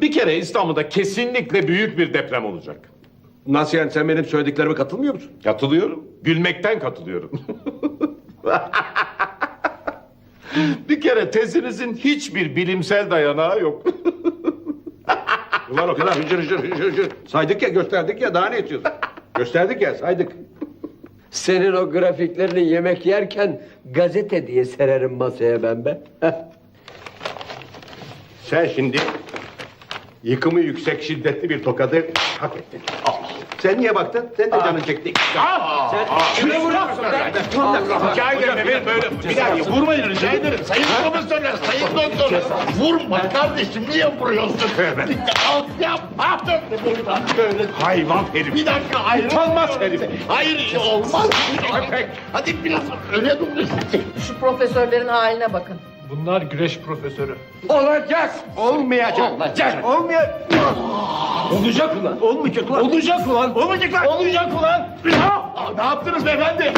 Bir kere İstanbul'da kesinlikle büyük bir deprem olacak. Nasıl yani sen benim söylediklerime katılmıyor musun? Katılıyorum. Gülmekten katılıyorum. bir kere tezinizin hiçbir bilimsel dayanağı yok. Ulan o kadar hücür hücür hücür hücür. Saydık ya gösterdik ya daha ne istiyorsun? gösterdik ya saydık. Senin o grafiklerini yemek yerken gazete diye sererim masaya ben be. Sen şimdi yıkımı yüksek şiddetli bir tokadı hak ettin. Sen niye baktın? Sen de canın çekti. Sen kime vuruyorsun be? Rica ederim efendim böyle. Bir dakika vurmayın rica ederim. Sayın profesörler, sayın doktorlar. Vurma kardeşim, niye vuruyorsun? Al yapma. Buradan böyle. Hayvan herif. Bir dakika hayır. Utanmaz herif. Hayır olmaz. Hadi biraz öne dur. Şu profesörlerin haline bakın. Bunlar güreş profesörü. Olacak. Olmayacak. Olacak. Olmayacak. Olacak ulan. Olmayacak lan. Olacak ulan. Olmayacak lan. Olacak ulan. Ne yaptınız beyefendi?